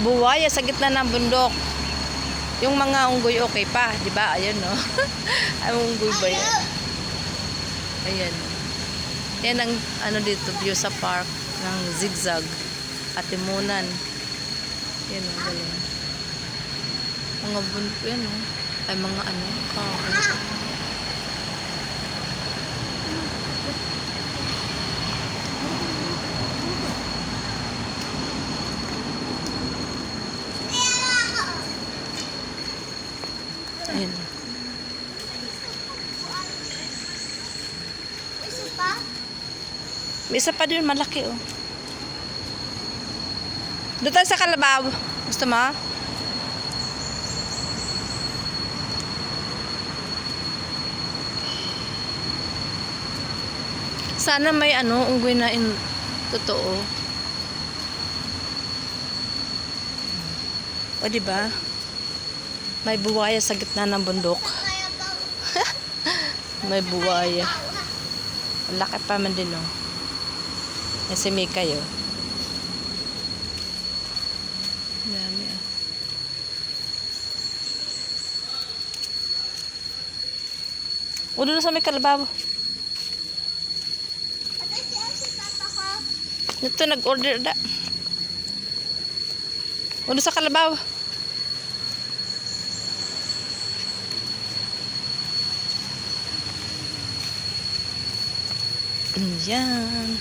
buwaya sa gitna ng bundok. Yung mga unggoy okay pa, di ba? Ayan, no? Ay, unggoy ba yan? Ayan. Yan ang ano dito, view sa park ng zigzag at timunan. Yan ang galing. Mga bundok yan, no? Ay, mga ano, kahoy. Ayan. May isa pa din malaki oh. Doon tayo sa Kalabaw. Gusto mo? Sana may ano, unggoy na in totoo. O di ba? May buwaya sa gitna ng bundok. May buwaya. Laki pa man din, oh. Yan si Mika, yun. Dami, ah. O, doon sa may ko. Ito, nag-order da. O, doon sa kalabaw. Yan.